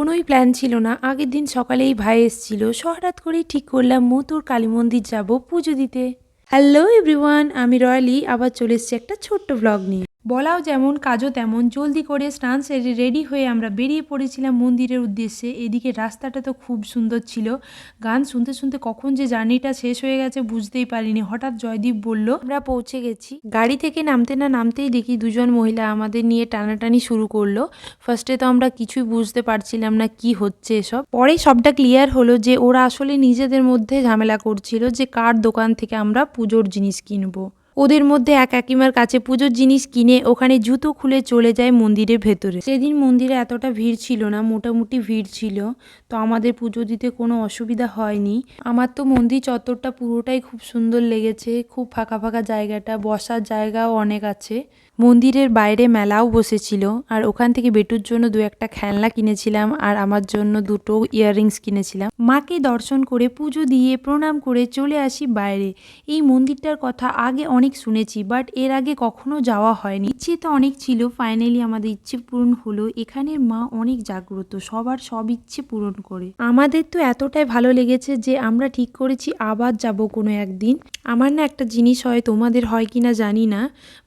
কোনোই প্ল্যান ছিল না। আগের দিন সকালেই ভাই এসেছিল। হঠাৎ করেই ঠিক করলাম, মতুর কালী মন্দির যাব পুজো দিতে। হ্যালো এভরিওয়ান আমি রয়্যালি। আবার চলে এসেছি একটা ছোট্ট ব্লগ নিয়ে। বলাও যেমন, কাজও তেমন, জলদি করে স্নান সেরে রেডি হয়ে আমরা বেরিয়ে পড়েছিলাম মন্দিরের উদ্দেশ্যে। এদিকে রাস্তাটা তো খুব সুন্দর ছিল। গান শুনতে শুনতে কখন যে জার্নিটা শেষ হয়ে গেছে বুঝতেই পারিনি। হঠাৎ জয়দীপ বলল, আমরা পৌঁছে গেছি। গাড়ি থেকে নামতে না নামতেই দেখি দুজন মহিলা আমাদের নিয়ে টানাটানি শুরু করল। ফার্স্টে তো আমরা কিছুই বুঝতে পারছিলাম না কি হচ্ছে এসব। পরেই সবটা ক্লিয়ার হলো যে ওরা আসলে নিজেদের মধ্যে ঝামেলা করছিল যে কার দোকান থেকে আমরা পুজোর জিনিস কিনবো। ওদের মধ্যে এক কাকিমার কাছে পুজোর জিনিস কিনে ওখানে জুতো খুলে চলে যায় মন্দিরের ভেতরে। সেদিন মন্দিরে এতটা ভিড় ছিল না, মোটামুটি ভিড় ছিল। তো আমাদের পুজো দিতে কোনো অসুবিধা হয়নি। আমার তো মন্দির চত্বরটা পুরোটাই খুব সুন্দর লেগেছে। খুব ফাঁকা ফাঁকা জায়গাটা, বসার জায়গাও অনেক আছে। মন্দিরের বাইরে মেলাও বসেছিল, আর ওখান থেকে বেটুর জন্য দু একটা খেলনা কিনেছিলাম, আর আমার জন্য দুটো ইয়াররিংস কিনেছিলাম। মাকে দর্শন করে পুজো দিয়ে প্রণাম করে চলে আসি বাইরে। এই মন্দিরটার কথা আগে অনেক শুনেছি, বাট এর আগে কখনো যাওয়া হয়নি। ইচ্ছে তো অনেক ছিল, ফাইনালি আমাদের ইচ্ছে পূরণ হলো। এখানের মা অনেক জাগ্রত, সবার সব ইচ্ছে পূরণ করে। আমাদের তো এতটাই ভালো লেগেছে যে আমরা ঠিক করেছি, আবার যাব কোনো একদিন। আমার না একটা জিনিস হয়, তোমাদের হয় কিনা জানি না,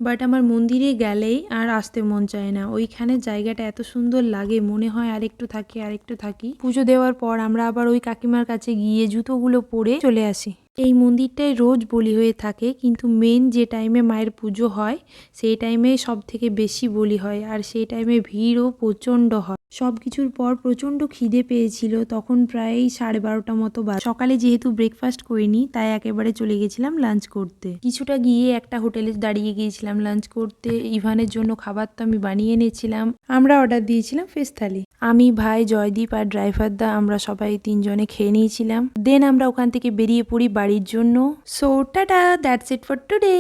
বাট আমার মন্দিরে গেলেই আর আসতে মন চায় না। ওইখানে জায়গাটা এত সুন্দর লাগে, মনে হয় আরেকটু থাকি আরেকটু থাকি। পুজো দেওয়ার পর আমরা আবার ওই কাকিমার কাছে গিয়ে জুতোগুলো পরে চলে আসি। এই মন্দিরটাই রোজ বলি হয়ে থাকে, কিন্তু মেন যে টাইমে মায়ের পুজো হয়, সেই টাইমে সব থেকে বেশি বলি হয়। আর সেই টাইমে ভিড়ও প্রচণ্ড হয়। সব কিছুর পর প্রচণ্ড খিদে পেয়েছিল, তখন প্রায় সাড়ে বারোটা মতো বা সকালে যেহেতু ব্রেকফাস্ট করিনি, তাই একেবারে চলে গেছিলাম লাঞ্চ করতে। কিছুটা গিয়ে একটা হোটেলে দাঁড়িয়ে গিয়েছিলাম লাঞ্চ করতে। ইভানের জন্য খাবার তো আমি বানিয়ে এনেছিলাম। আমরা অর্ডার দিয়েছিলাম ফিস থালি আমি, ভাই, জয়দীপ আর ড্রাইভার দা, আমরা সবাই তিনজনে খেয়ে নিয়েছিলাম। দেন আমরা ওখান থেকে বেরিয়ে পড়ি বাড়ির জন্য। So tata that's it for today